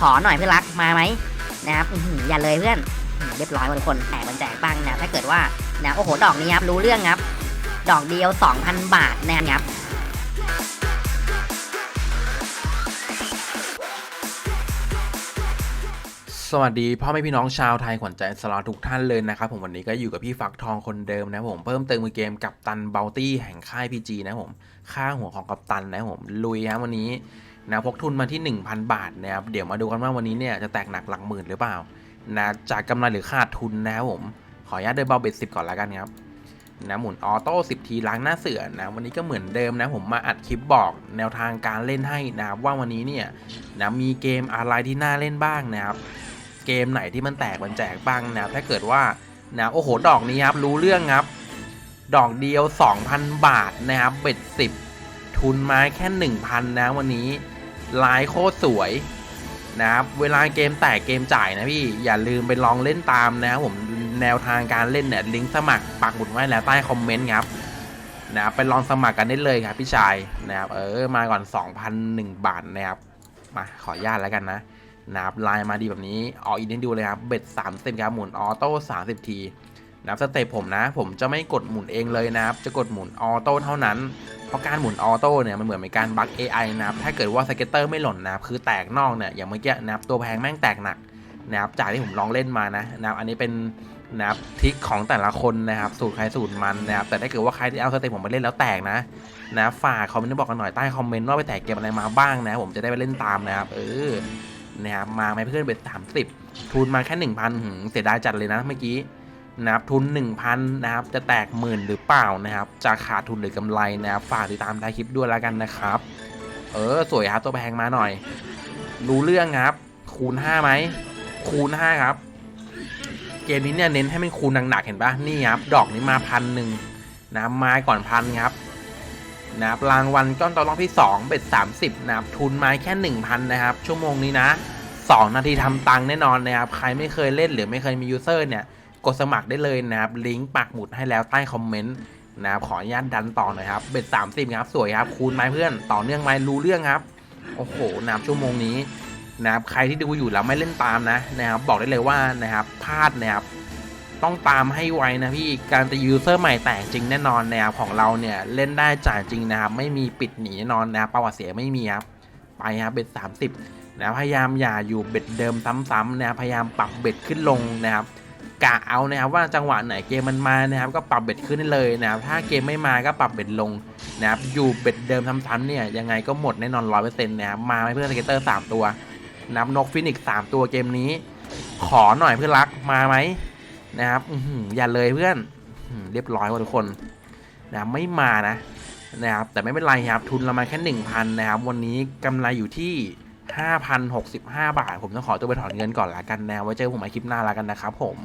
ขอหน่อยเพื่อนรักมาไหมนะครับอย่าเลยเพื่อนเรียบร้อยหมดทุกคนแตกมันแจกบ้างนะถ้าเกิดว่านะโอ้โหดอกนี้ครับรู้เรื่องครับ ดอกเดียว 2,000 บาทนะครับ สวัสดีพ่อแม่พี่น้องชาวไทยขวัญใจสลอทุกท่านเลยนะครับผมวันนี้ก็อยู่กับพี่ฟักทองคนเดิมนะผมเพิ่มเติมมือเกมกับตันเบลตี้แห่งค่ายพีจีนะผมค่าหัวของกัปตันนะผมลุยครับวันนี้นะพกทุนมาที่ 1,000 บาทนะครับเดี๋ยวมาดูกันว่าวันนี้เนี่ยจะแตกหนักหลักหมื่นหรือเปล่านะจากกำไรหรือขาดทุนนะครับผมขออนุญาตเดินเบาเบ็ดสิบก่อนแล้วกันครับนะหมุนออโต้10ทีล้างหน้าเสือนะวันนี้ก็เหมือนเดิมนะผมมาอัดคลิปบอกแนวทางการเล่นให้นะครับว่าวันนี้เนี่ยนะมีเกมอะไรที่น่าเล่นบ้างนะครับ เกมไหนที่มันแตกมันแจกบ้างนะครับถ้าเกิดว่านะโอ้โหดอกนี้ครับรู้เรื่องครับ ดอกเดียว 2,000 บาทนะครับเบ็ดสิบทุนมาแค่ 1,000 นะวันนี้ลายโคตรสวยนะครับเวลาเกมแตกเกมจ่ายนะพี่อย่าลืมไปลองเล่นตามนะครับผมแนวทางการเล่นเนี่ยลิงก์สมัครปักหมุดไว้แล้วใต้คอมเมนต์ครับนะครับไปลองสมัครกันได้เลยครับพี่ชายนะครับเออมาก่อน 2,001 บาทนะครับมาขออนุญาตแล้วกันนะ นะครับไลน์มาดีแบบนี้ออกอินให้ดูเลยครับเบ็ด30ครับหมุนออโต้30ทีนับสเต็ปผมนะ ผมจะไม่กดหมุนเองเลยนะครับ จะกดหมุนออโต้เท่านั้น เพราะการหมุนออโต้เนี่ยมันเหมือนเป็นการบั๊ก AI นะครับ ถ้าเกิดว่าสเก็ตเตอร์ไม่หล่นนะครับคือแตกนอกเนี่ยอย่างเมื่อกี้นะครับตัวแพงแม่งแตกหนักนะครับจากที่ผมลองเล่นมานะนะครับอันนี้เป็นนะครับทิคของแต่ละคนนะครับสูตรใครสูตรมันนะครับแต่ถ้าเกิดว่าใครที่เอาสเต็ปผมไปเล่นแล้วแตกนะนะฝากคอมเมนต์บอกกันหน่อยใต้คอมเมนต์ว่าไปแตกเกมอะไรมาบ้างนะผมจะได้ไปเล่นตามนะครับเออ นะครับมาไหมเพื่อนเบ็ดสามสิบทุนมาแค่หนึ่งพันเสียดายจัดเลยนะเมื่อกี้นะครับทุนหนึ่งพันนะครับจะแตกหมื่นหรือเปล่านะครับจะขาดทุนหรือกำไรนะครับฝากติดตามท้ายคลิปด้วยแล้วกันนะครับ เออสวยครับตัวแพงมาหน่อย รู้เรื่องครับ คูณ5ไหมคูณ5ครับ เกมนี้เนี่ยเน้นให้มันคูณหนักๆเห็นปะนี่ครับดอกนี้มาพันหนึ่งนะมาก่อนพันครับ นะครับรางวัลก้อนต่อรองที่ 2 เบ็ด 30 นะครับ ทุนมาแค่ 1,000 นะครับ ชั่วโมงนี้นะ 2 นาทีทำตังค์แน่นอนนะครับ ใครไม่เคยเล่นหรือไม่เคยมียูเซอร์เนี่ย กดสมัครได้เลยนะครับ ลิงก์ปักหมุดให้แล้วใต้คอมเมนต์นะครับ ขออนุญาตดันต่อหน่อยครับ เบ็ด 30 ครับ สวยครับ คูณไหมเพื่อน ต่อเนื่องไหมรู้เรื่องครับ โอ้โหนะครับชั่วโมงนี้นะครับ ใครที่ดูอยู่แล้วไม่เล่นตามนะนะครับ บอกได้เลยว่านะครับ พลาดนะครับ ต้องตามให้ไวนะพี่การจะยูเซอร์ใหม่แตกจริงแน่นอนนะครับของเราเนี่ยเล่นได้จ่ายจริงนะครับไม่มีปิดหนีแน่นอนนะครับประวัติเสียไม่มีครับไปครับเบ็ดสามสิบนะพยายามอย่าอยู่เบ็ดเดิมซ้ำๆนะพยายามปรับเบ็ดขึ้นลงนะครับกะเอานะครับว่าจังหวะไหนเกมมันมานะครับก็ปรับเบ็ดขึ้นได้เลยนะครับถ้าเกมไม่มาก็ปรับเบ็ดลงนะครับอยู่เบ็ดเดิมซ้ำๆเนี่ยยังไงก็หมดแน่นอนร้อยเปอร์เซ็นต์นะครับมาไหมเพื่อนสเกตเตอร์สามตัวนับนกฟินิกสามตัวเกมนี้ ขอหน่อยเพื่อนรักมาไหม นะครับอย่าเลยเพื่อนเรียบร้อยว่ะทุกคนนะไม่มานะนะครับแต่ไม่เป็นไรครับทุนเรามาแค่ 1,000 นะครับ วันนี้กำไรอยู่ที่ 5,065 บาท ผมต้องขอตัวไปถอนเงินก่อนละกันนะไว้เจอผมในคลิปหน้าละกันนะครับผม